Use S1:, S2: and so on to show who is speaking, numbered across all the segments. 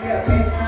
S1: Yeah.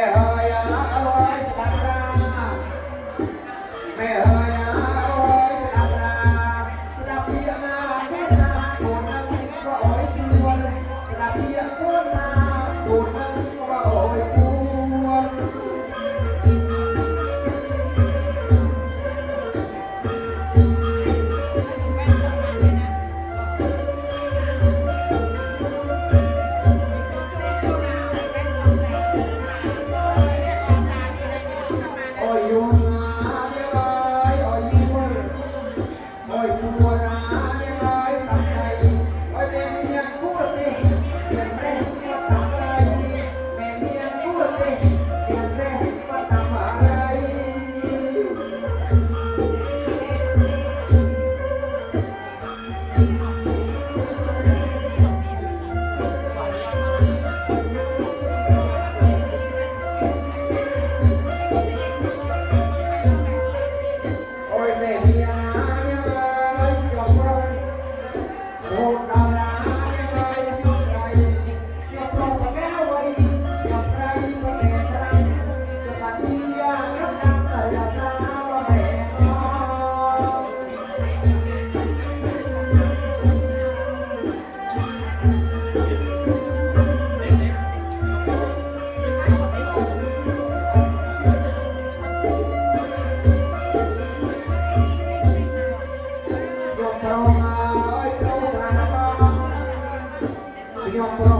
S1: แม่เอ๋ยอาว้สักการะแม่ 要不